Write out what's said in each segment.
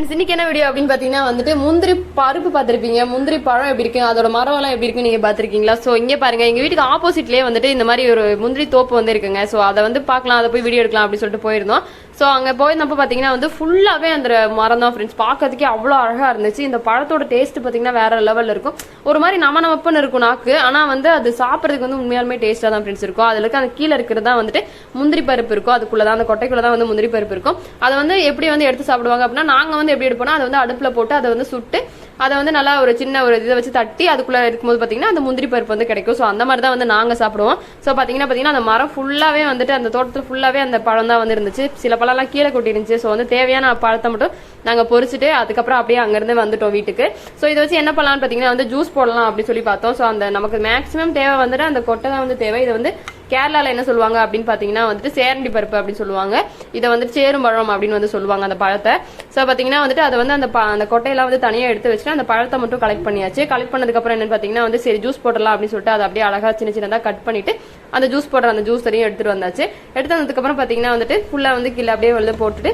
இன்னைக்கு என்ன வீடியோ அப்படின்னு பாத்தீங்கன்னா வந்துட்டு முந்திரி பருப்பு பார்த்துருப்பீங்க முந்திரி பழம் எப்படி இருக்கு? அதோட மரம் எல்லாம் எப்படி இருக்கு நீங்க பாத்திருக்கீங்களா? சோ இங்க பாருங்க. எங்க வீட்டுக்கு ஆப்போசிட்லயே வந்துட்டு இந்த மாதிரி ஒரு முந்திரி தோப்பு வந்து இருக்குங்க. சோ அதை வந்து பார்க்கலாம். அதை போய் வீடியோ எடுக்கலாம் அப்படின்னு சொல்லிட்டு போயிருந்தோம். ஸோ அங்கே போயிருந்தப்போ பார்த்தீங்கன்னா வந்து ஃபுல்லாகவே அந்த மரம் தான் ஃப்ரெண்ட்ஸ் பார்க்கறதுக்கே அவ்வளோ அழகாக இருந்துச்சு. இந்த பழத்தோட டேஸ்ட் பார்த்தீங்கன்னா வேற லெவலில் இருக்கும். ஒரு மாதிரி நம்ம நமப்புன்னு இருக்கும் நாக்கு. ஆனால் வந்து அது சாப்பிட்றதுக்கு வந்து உண்மையாலுமே டேஸ்ட்டாக தான் ஃப்ரெண்ட்ஸ் இருக்கும். அதில் இருக்க அந்த கீழே இருக்கிறது தான் வந்துட்டு முந்திரி பருப்பு இருக்கும். அதுக்குள்ளே தான் அந்த கொட்டைக்குள்ளே தான் வந்து முந்திரி பருப்பு இருக்கும். அதை வந்து எப்படி வந்து எடுத்து சாப்பிடுவாங்க அப்படின்னா நாங்கள் வந்து எப்படி எடுப்போம்னா அதை வந்து அடுப்பில் போட்டு அதை வந்து சுட்டு அதை வந்து நல்லா ஒரு சின்ன ஒரு இதை வச்சு தட்டி அதுக்குள்ளே இருக்கும்போது பார்த்தீங்கன்னா அந்த முந்திரி பருப்பு வந்து கிடைக்கும். ஸோ அந்த மாதிரி தான் வந்து நாங்கள் சாப்பிடுவோம். ஸோ பார்த்தீங்கன்னா பார்த்தீங்கன்னா அந்த மரம் ஃபுல்லாகவே வந்துட்டு அந்த தோட்டத்தில் ஃபுல்லாகவே அந்த பழம் தான் வந்து இருந்துச்சு. சில பழம்லாம் கீழே கொட்டி இருந்துச்சு ஸோ வந்து தேவையான பழத்தை மட்டும் நாங்கள் பொறிச்சிட்டு அதுக்கப்புறம் அப்படியே அங்கேருந்து வந்துட்டோம் வீட்டுக்கு. ஸோ இதை வச்சு என்ன பண்ணலாம்னு பார்த்தீங்கன்னா வந்து ஜூஸ் போடலாம் அப்படின்னு சொல்லி பார்த்தோம். ஸோ அந்த நமக்கு மேக்ஸிமம் தேவை வந்துட்டு அந்த கொட்டை தான் வந்து தேவை. இது வந்து கேரளாவில் என்ன சொல்லுவாங்க அப்படின்னு பார்த்தீங்கன்னா வந்துட்டு சேரண்டி பருப்பு அப்படின்னு சொல்லுவாங்க. இதை வந்துட்டு சேரும் பழம் அப்படின்னு வந்து சொல்லுவாங்க அந்த பழத்தை. ஸோ பார்த்தீங்கன்னா வந்துட்டு அதை வந்து அந்த அந்த கொட்டையெல்லாம் வந்து தனியாக எடுத்து வச்சுட்டு அந்த பழத்தை மட்டும் கலெக்ட் பண்ணியாச்சு. கலெக்ட் பண்ணதுக்கப்புறம் என்னன்னு பார்த்தீங்கன்னா வந்து சரி ஜூஸ் போடலாம் அப்படின்னு சொல்லிட்டு அதை அப்படியே அழகாக சின்ன சின்னதாக கட் பண்ணிட்டு அந்த ஜூஸ் போடுற அந்த ஜூஸ் தரையும் எடுத்துட்டு வந்தாச்சு. எடுத்து வந்ததுக்கப்புறம் பார்த்தீங்கன்னா வந்துட்டு ஃபுல்லாக வந்து கீழே அப்படியே வந்து போட்டுட்டு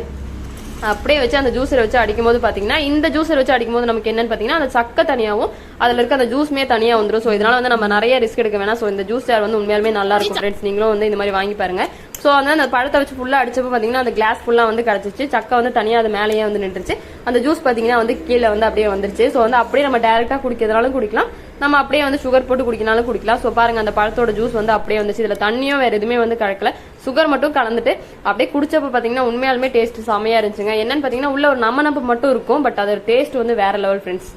அப்படியே வச்சு அந்த ஜூஸரை வச்சு அடிக்கும்போது பாத்தீங்கன்னா இந்த ஜூஸரை வச்சு அடிக்கும்போது நமக்கு என்னன்னு பாத்தீங்கன்னா அந்த சக்கை தனியாவும் அதுல இருக்க அந்த ஜூஸ்மே தனியா வந்துரும். ஸோ இதனால வந்து நம்ம நிறைய ரிஸ்க் எடுக்க வேணாம். ஸோ இந்த ஜூஸ் ஜார் வந்து உண்மையாலுமே நல்லா இருக்கும் ஃப்ரெண்ட்ஸ் நீங்களும் வந்து இந்த மாதிரி வாங்கி பாருங்க. ஸோ வந்து அந்த பழத்தை வச்சு ஃபுல்லாக அடிச்சப்போ பார்த்தீங்கன்னா அந்த கிளாஸ் ஃபுல்லாக வந்து கிடச்சிச்சு. சக்கை வந்து தனியாக அது மேலேயே வந்து நின்றுச்சு. அந்த ஜூஸ் பார்த்தீங்கன்னா வந்து கீழே வந்து அப்படியே வந்துருச்சு. ஸோ வந்து அப்படியே நம்ம டேரெக்டாக குடிக்கிறதுனாலும் குடிக்கலாம். நம்ம அப்படியே வந்து சுகர் போட்டு குடிக்கினாலும் குடிக்கலாம். ஸோ பாருங்க அந்த பழத்தோட ஜூஸ் வந்து அப்படியே வந்துச்சு. இதில் தண்ணியும் வேறு எதுவுமே வந்து கலக்கல. சுகர் மட்டும் கலந்துட்டு அப்படியே குடிச்சப்போ பார்த்தீங்கன்னா உண்மையாலுமே டேஸ்ட் செமையாக இருந்துச்சுங்க. என்னன்னு பார்த்தீங்கன்னா உள்ள ஒரு நம்ம நம்ப மட்டும் இருக்கும். பட் அதோட டேஸ்ட் வந்து வேற லெவல் ஃப்ரெண்ட்ஸ்